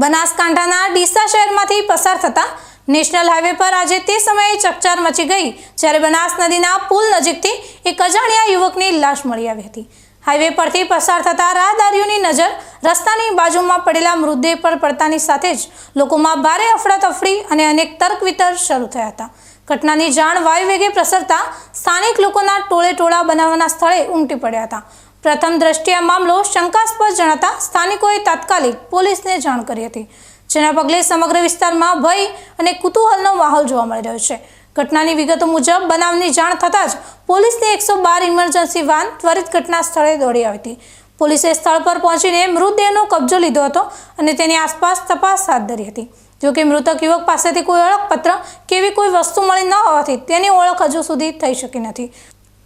બનાસકાંઠાના ડીસા શહેરમાંથી પસાર થતા નેશનલ હાઈવે પર આજે તે સમયે ચકચાર મચી ગઈ, જ્યારે બનાસ નદીના પુલ નજીકથી એક અજાણ્યા યુવકની લાશ મળી આવી હતી. હાઈવે પરથી પસાર થતા રાહદારીઓની નજર રસ્તાની બાજુમાં પડેલા મૃતદેહ પર પડતાની સાથે જ લોકોમાં ભારે અફડાતફડી અને અનેક તર્ક વિતર્ક શરૂ થયા હતા. ઘટનાની જાણ વાયુવેગે પ્રસરતા સ્થાનિક લોકોના ટોળે ટોળા બનાવવાના સ્થળે ઉમટી પડ્યા હતા. પ્રથમ દ્રષ્ટિએ મામલો શંકાસ્પદ જણાતા સ્થાનિકોએ તાત્કાલિક પોલીસને જાણ કરી હતી, જેના પગલે સમગ્ર વિસ્તારમાં ભય અને કુતૂહલનો માહોલ જોવા મળી રહ્યો છે. ઘટનાની વિગતો મુજબ, બનાવની જાણ થતાં જ પોલીસની એકસો બાર ઇમરજન્સી વાન ત્વરિત ઘટના સ્થળે દોડી આવી હતી. પોલીસે સ્થળ પર પહોંચીને મૃતદેહનો કબજો લીધો હતો અને તેની આસપાસ તપાસ હાથ ધરી હતી. જોકે મૃતક યુવક પાસેથી કોઈ ઓળખપત્ર કે એવી કોઈ વસ્તુ મળી ન હોવાથી તેની ઓળખ હજુ સુધી થઈ શકી નથી.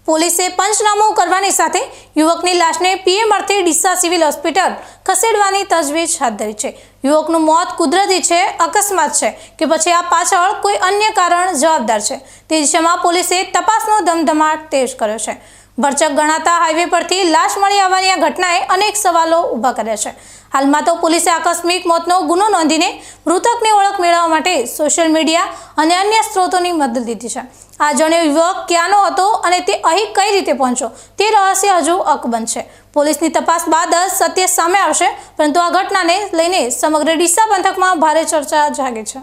પોલીસે પંચનામું કરવાની સાથે યુવકની લાશને પીએમ અર્થે ડીસા સિવિલ હોસ્પિટલ ખસેડવાની તજવીજ હાથ ધરી છે. યુવકનું મોત કુદરતી છે, અકસ્માત છે કે પછી આ પાછળ કોઈ અન્ય કારણ જવાબદાર છે. તે દિશામાં પોલીસે તપાસનો ધમધમાટ તેજ કર્યો છે. ભરચક ગણાતા હાઈવે પરથી લાશ મળી આવવાની આ ઘટનાએ અનેક સવાલો ઊભા કર્યા છે. હાલમાં તો પોલીસે આકસ્મિક મોતનો ગુનો નોંધીને મૃતકની ઓળખ મેળવવા માટે સોશિયલ મીડિયા અને અન્ય સ્ત્રોતોની મદદ લીધી છે. આ જણ્યો યુવક ક્યાંનો હતો અને તે અહીં કઈ રીતે પહોંચ્યો તે રહસ્ય હજુ અકબંધ છે. પોલીસની તપાસ બાદ જ સત્ય સામે આવશે, પરંતુ આ ઘટનાને લઈને સમગ્ર ડીસા પંથકમાં ભારે ચર્ચા જાગે છે.